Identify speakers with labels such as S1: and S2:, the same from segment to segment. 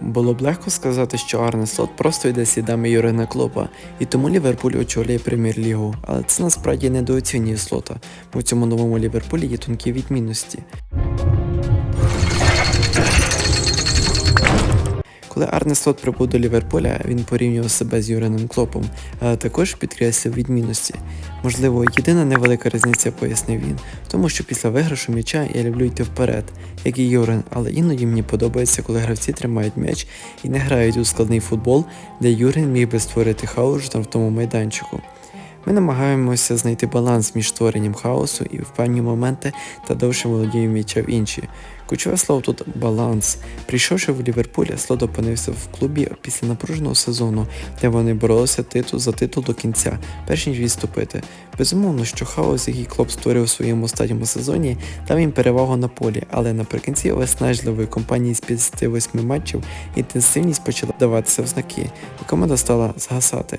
S1: Було б легко сказати, що Арне Слот просто йде слідами Юрина Клопа, і тому Ліверпуль очолює прем'єр-лігу. Але це насправді недооцінює слота, бо в цьому новому Ліверпулі є тонкі відмінності. Коли Арне Слот прибув до Ліверпуля, він порівнював себе з Юреном Клопом, але також підкреслив відмінності. Можливо, єдина невелика різниця, пояснив він, тому що після виграшу м'яча я люблю йти вперед, як і Юрен, але іноді мені подобається, коли гравці тримають м'яч і не грають у складний футбол, де Юрен міг би створити хаос в тому майданчику. Ми намагаємося знайти баланс між створенням хаосу і в певні моменти та довшим володінням м'яча в інші. Ключове слово тут баланс. Прийшовши в Ліверпуль, Слот опинився в клубі після напруженого сезону, де вони боролися титул за титул до кінця, перш ніж відступити. Безумовно, що хаос, який Клоп створив у своєму останньому сезоні, дав їм перевагу на полі, але наприкінці виснажливої кампанії з 58 матчів інтенсивність почала даватися в знаки, і команда стала згасати.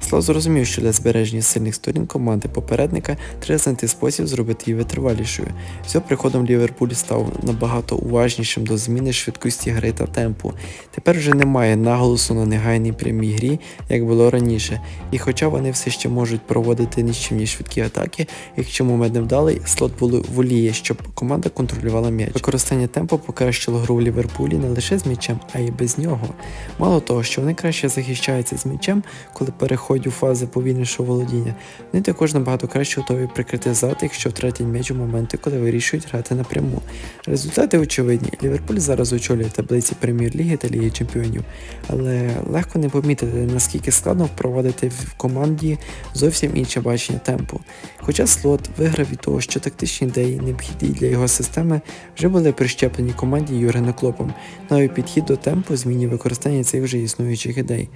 S1: Слав зрозумів, що для збереження сильних сторін команди попередника треба знайти спосіб зробити її витривалішою. З приходом Ліверпуль став набагато уважнішим до зміни швидкості гри та темпу. Тепер вже немає наголосу на негайній прямій грі, як було раніше. І хоча вони все ще можуть проводити нічимні швидкі атаки, якщо момент невдалий, слот воліє, щоб команда контролювала м'яч. Використання темпу покращило гру в Ліверпулі не лише з м'ячем, а й без нього. Мало того, що вони краще захищаються з м'ячем, коли переходять у фази повільнішого володіння, вони також набагато краще готові прикрити зад, якщо втратять м'яч у моменти, коли вирішують грати напряму. Результати очевидні. Ліверпуль зараз очолює таблиці прем'єр-ліги та Ліги Чемпіонів, але легко не помітити, наскільки складно впровадити в команді зовсім інше бачення темпу. Хоча слот виграв від того, що тактичні ідеї, необхідні для його системи, вже були прищеплені команді Юргена Клопом, новий підхід до темпу змінює використання цих вже існуючих ідей.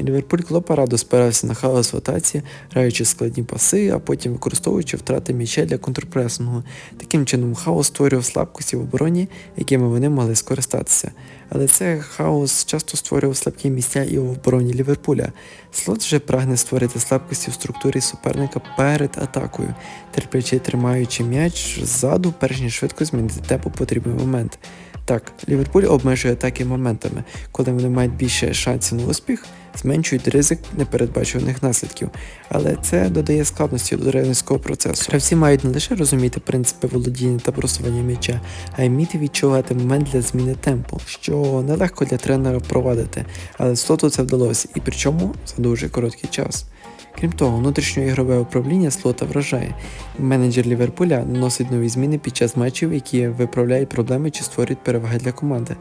S1: Ліверпуль Клопа радо спирався на хаос в атаці, граючи складні паси, а потім використовуючи втрати м'яча для контрпресингу. Таким чином, хаос створював слабкості в обороні, якими вони могли скористатися. Але цей хаос часто створював слабкі місця і в обороні Ліверпуля. Слот вже прагне створити слабкості в структурі суперника перед атакою, терплячи тримаючи м'яч ззаду, перш ніж швидко змінити темп у потрібний момент. Так, Ліверпуль обмежує атаки моментами, коли вони мають більше шансів на успіх, зменшують ризик непередбачуваних наслідків, але це додає складності до тренерського процесу. Гравці мають не лише розуміти принципи володіння та просування м'яча, а й вміти відчувати момент для зміни темпу, що нелегко для тренера впровадити, але слоту це вдалося, і причому за дуже короткий час. Крім того, внутрішньоігрове управління слота вражає. Менеджер Ліверпуля наносить нові зміни під час матчів, які виправляють проблеми чи створюють переваги для команди.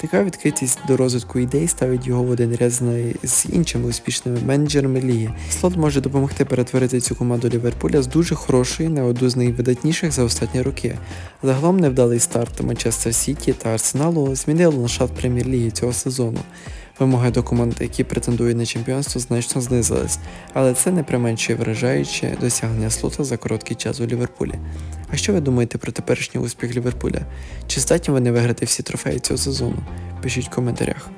S1: Така відкритість до розвитку ідей ставить його в один ряд з- з іншими успішними менеджерами ліги. Слот може допомогти перетворити цю команду Ліверпуля з дуже хорошої на одну з найвидатніших за останні роки. Загалом невдалий старт Манчестер Сіті та Арсеналу змінив ландшафт прем'єр-ліги цього сезону. Вимоги до команд, які претендують на чемпіонство, значно знизились, але це не применшує вражаюче досягнення слота за короткий час у Ліверпулі. А що ви думаєте про теперішній успіх Ліверпуля? Чи здатні вони виграти всі трофеї цього сезону? Пишіть в коментарях.